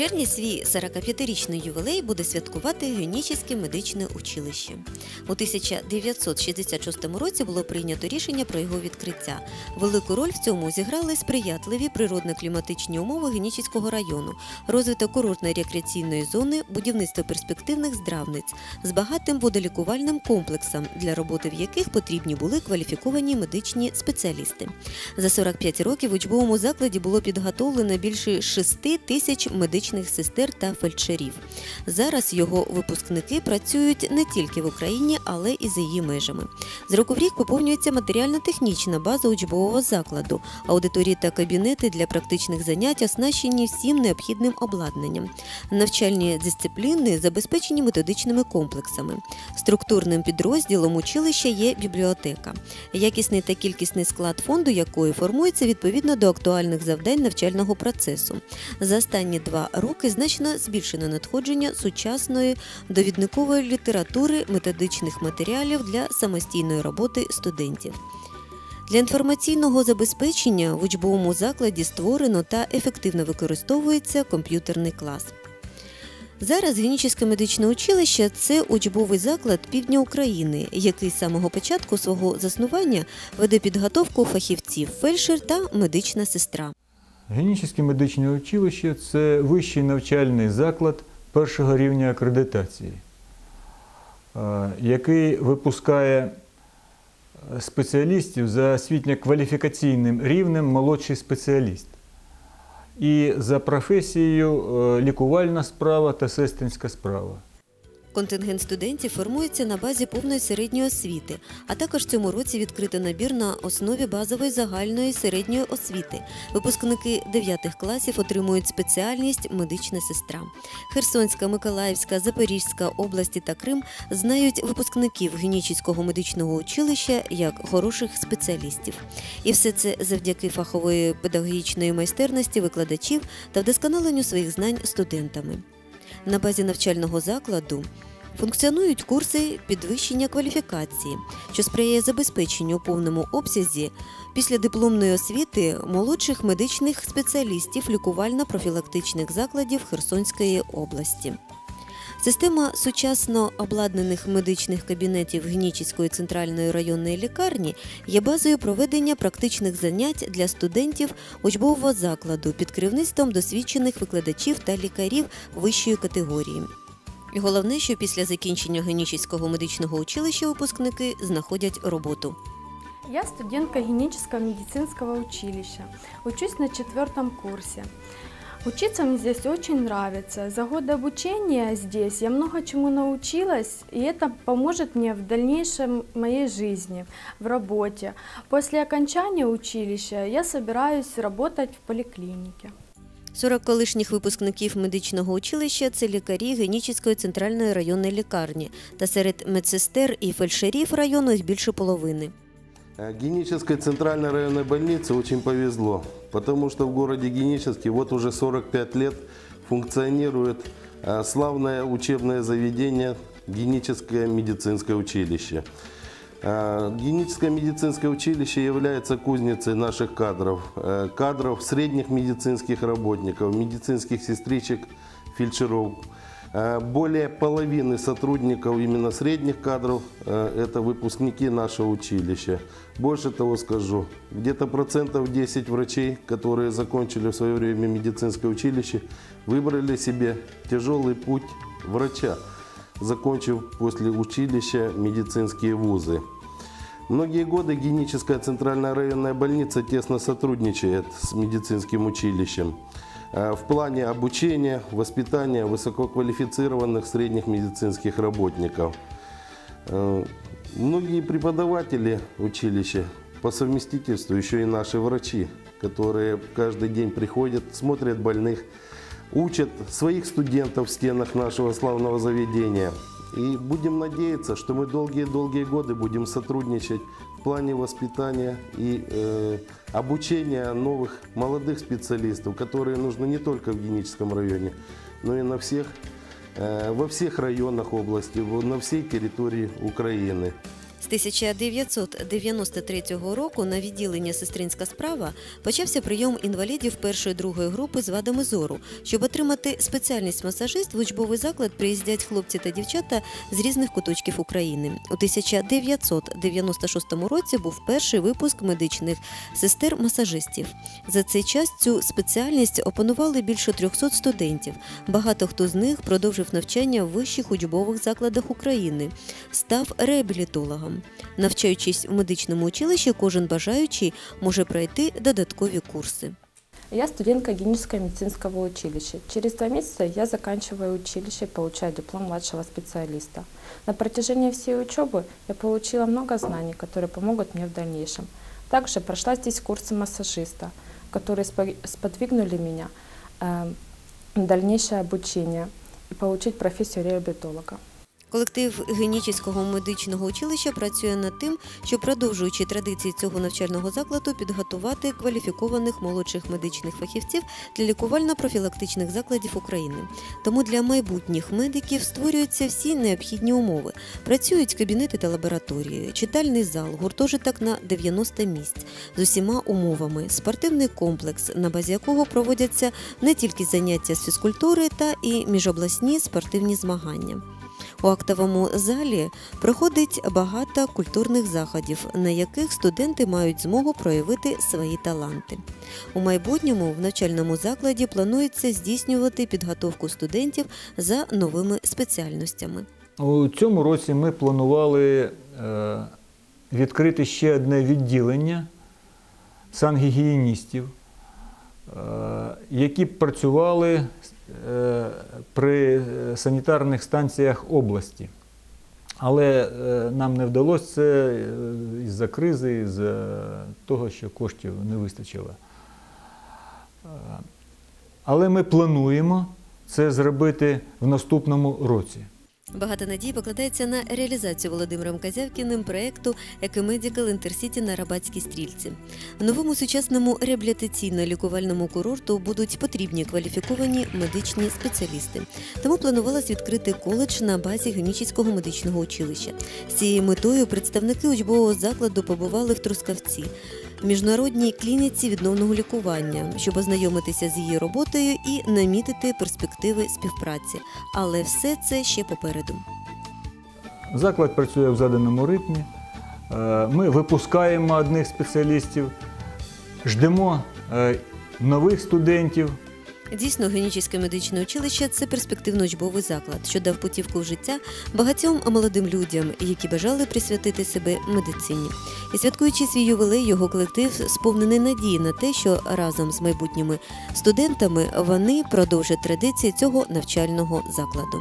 червні свій 45-річний ювілей буде святкувати Генічеське медичне училище. У 1966 році було прийнято рішення про його відкриття. Велику роль в цьому зіграли сприятливі природно-кліматичні умови Генічеського району, розвиток курортно-рекреаційної зони, будівництво перспективних здравниць з багатим водолікувальним комплексом, для роботи в яких потрібні були кваліфіковані медичні спеціалісти. За 45 років в учбовому закладі було підготовлено більше 6 тисяч медичних сестер та фельдшерів. Зараз його випускники працюють не тільки в Україні, але і за її межами. З року в рік поповнюється матеріально-технічна база учбового закладу, аудиторії та кабінети для практичних занять оснащені всім необхідним обладнанням. Навчальні дисципліни забезпечені методичними комплексами. Структурним підрозділом училища є бібліотека, якісний та кількісний склад фонду якої формується відповідно до актуальних завдань навчального процесу. За останні два роки значно збільшено надходження сучасної довідникової літератури, методичних матеріалів для самостійної роботи студентів. Для інформаційного забезпечення в учбовому закладі створено та ефективно використовується комп'ютерний клас. Зараз Генічеське медичне училище це учбовий заклад півдня України, який з самого початку свого заснування веде підготовку фахівців, фельдшер та медична сестра. Генічеське медичне училище це вищий навчальний заклад першого рівня акредитації, е, який випускає спеціалістів за освітньо-кваліфікаційним рівнем молодший спеціаліст. І за професією е, лікувальна справа та сестринська справа. Контингент студентів формується на базі повної середньої освіти, а також цьому році відкрито набір на основі базової загальної середньої освіти. Випускники 9 класів отримують спеціальність медична сестра. Херсонська, Миколаївська, Запорізька області та Крим знають випускників Генічіського медичного училища як хороших спеціалістів. І все це завдяки фахової педагогічної майстерності викладачів та вдосконаленню своїх знань студентами. На базі навчального закладу функціонують курси підвищення кваліфікації, що сприяє забезпеченню у повному обсязі після дипломної освіти молодших медичних спеціалістів лікувально-профілактичних закладів Херсонської області. Система сучасно обладнаних медичних кабінетів Гнічіської центральної районної лікарні є базою проведення практичних занять для студентів учбового закладу під керівництвом досвідчених викладачів та лікарів вищої категорії. Головне, що після закінчення Генічіського медичного училища випускники знаходять роботу. Я студентка генического медицинского училища. Учусь на четвертом курсе. Учиться мне здесь очень нравится. За годы обучения здесь я много чему научилась, и это поможет мне в дальнейшем моей жизни, в работе. После окончания училища я собираюсь работать в поликлинике. 40 колишніх випускників медичного училища це лікарі Генічіської центральної районної лікарні, та серед медсестер і фельдшерів району їх більше половини. Э, Генической центральной районной больнице очень повезло, потому что в городе Генический вот уже 45 лет функционирует славное учебное заведение Геническое медицинское училище. Э, Геническое медицинское училище является кузницей наших кадров, э, кадров средних медицинских работников, медицинских сестричек, фельдшеров. Э, Более половины сотрудников именно средних кадров это выпускники нашего училища. Больше того скажу, где-то процентов 10 врачей, которые закончили в свое время медицинское училище, выбрали себе тяжелый путь врача, закончив после училища медицинские вузы. Многие годы Геническая центральная районная больница тесно сотрудничает с медицинским училищем э, в плане обучения, воспитания высококвалифицированных средних медицинских работников. Э, Многие преподаватели училища по совместительству еще и наши врачи, которые каждый день приходят, смотрят больных, учат своих студентов в стенах нашего славного заведения. И будем надеяться, что мы долгие-долгие годы будем сотрудничать в плане воспитания и э, обучения новых молодых специалистов, которые нужны не только в Геническом районе, но и на всех, э, во всех районах области, в- на всей территории Украины. З 1993 року на відділенні сестринська справа почався прийом інвалідів першої другої групи з вадами зору. Щоб отримати спеціальність масажист, в учбовий заклад приїздять хлопці та дівчата з різних куточків України. У 1996 році був перший випуск медичних сестер-масажистів. За цей час цю спеціальність опанували більше 300 студентів. Багато хто з них продовжив навчання в вищих учбових закладах України, став реабілітологом. Навчаючись в медичному училищі, кожен бажаючий може пройти додаткові курси. Я студентка Генического медицинского училища. Через два месяца я заканчиваю училище и получаю диплом младшего специалиста. На протяжении всей учебы я получила много знаний, которые помогут мне в дальнейшем. Также прошла здесь курсы массажиста, которые спо- сподвигнули меня на дальнейшее обучение и получить профессию реабилитолога. Колектив Генічеського медичного училища працює над тим, щоб, продовжуючи традиції цього навчального закладу, підготувати кваліфікованих молодших медичних фахівців для лікувально-профілактичних закладів України. Тому для майбутніх медиків створюються всі необхідні умови. Працюють кабінети та лабораторії, читальний зал, гуртожиток на 90 місць з усіма умовами, спортивний комплекс, на базі якого проводяться не тільки заняття з фізкультури та і міжобласні спортивні змагання. У актовому залі проходить багато культурних заходів, на яких студенти мають змогу проявити свої таланти. У майбутньому в навчальному закладі планується здійснювати підготовку студентів за новими спеціальностями. У цьому році ми планували е, відкрити ще одне відділення сангігієністів, е, які працювали при санітарних станціях області. Але е, нам не вдалося це е, із-за кризи, із-за того, що коштів не вистачило. Е, Але ми плануємо це зробити в наступному році. Багато надій покладається на реалізацію Володимиром Казявкіним проєкту Екомедікал Інтерсіті на Рабатській стрільці. Новому сучасному реабілітаційно-лікувальному курорту будуть потрібні кваліфіковані медичні спеціалісти. Тому планувалось відкрити коледж на базі Генічіського медичного училища. З цією метою представники учбового закладу побували в Трускавці. Міжнародній клініці відновного лікування, щоб ознайомитися з її роботою і намітити перспективи співпраці. Але все це ще попереду. Заклад працює в заданому ритмі. Е, Ми випускаємо одних спеціалістів, ждемо е, нових студентів. Дійсно, Генічеське медичне училище це перспективно учбовий заклад, що дав путівку в життя багатьом молодим людям, які бажали присвятити себе медицині. І святкуючи свій ювілей, його колектив сповнений надії на те, що разом з майбутніми студентами вони продовжать традиції цього навчального закладу.